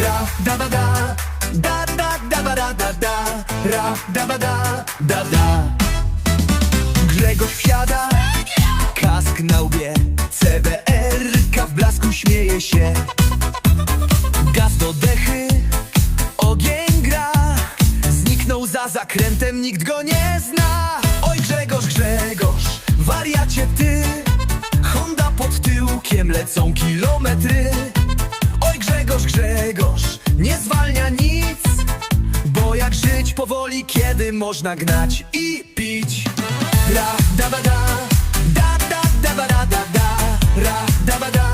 ra da ba da. Da da da ba da da da. Ra da ba da da da. Grzegorz wsiada. Kask na łbie. CBR w blasku śmieje się. Gaz do dechy. Ogień gra. Zniknął za zakrętem, nikt go nie zna. Oj Grzegorz, Grzegorz, wariacie ty. Honda pod tyłkiem, lecą kilometry Grzegorz, Grzegorz, nie zwalnia nic Bo jak żyć powoli, kiedy można gnać i pić? Ra, da, ba, da, da, da, da, ba, da, da, da. Ra, da, ba, da,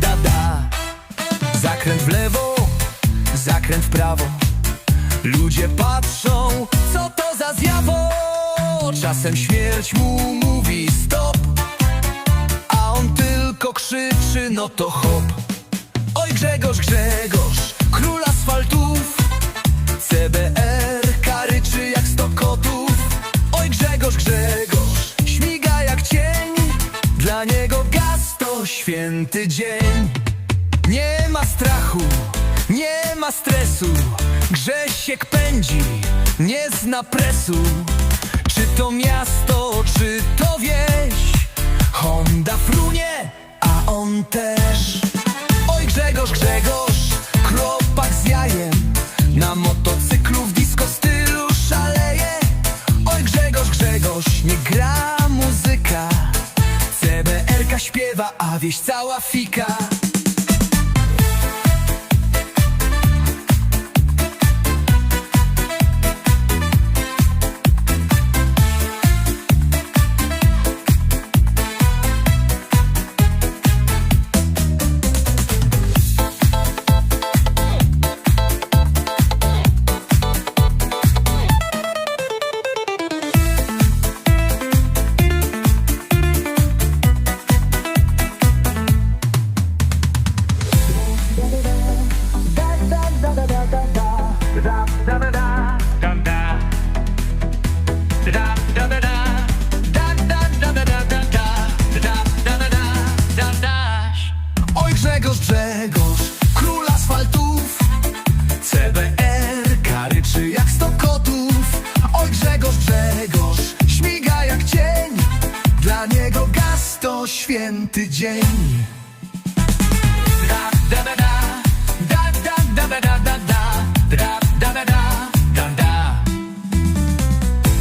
da, da. Zakręt w lewo, zakręt w prawo. Ludzie patrzą, co to za zjawo? Czasem śmierć mu mówi stop A on tylko krzyczy, no to hop Grzegorz, Grzegorz, król asfaltów. CBR karyczy jak sto kotów. Oj Grzegorz, Grzegorz, śmiga jak cień. Dla niego gaz to święty dzień. Nie ma strachu, nie ma stresu. Grzesiek pędzi, nie zna presu. Czy to miasto, czy to wieś? Honda frunie, a on też Grzegorz, Grzegorz, chłopak z jajem. Na motocyklu w disco stylu szaleje. Oj Grzegorz, Grzegorz, nie gra muzyka. CBR-ka śpiewa, a wieś cała fika da, da.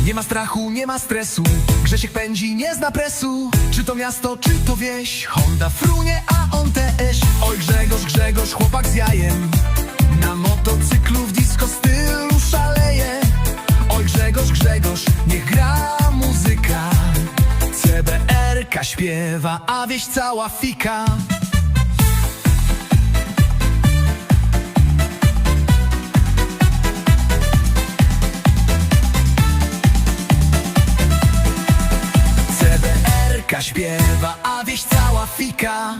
Nie ma strachu, nie ma stresu. Grzesiek pędzi, nie zna presu. Czy to miasto, czy to wieś? Honda frunie, a on też. Oj Grzegorz, Grzegorz, chłopak śpiewa, a wieś cała fika. CBR-ka śpiewa, a wieś cała fika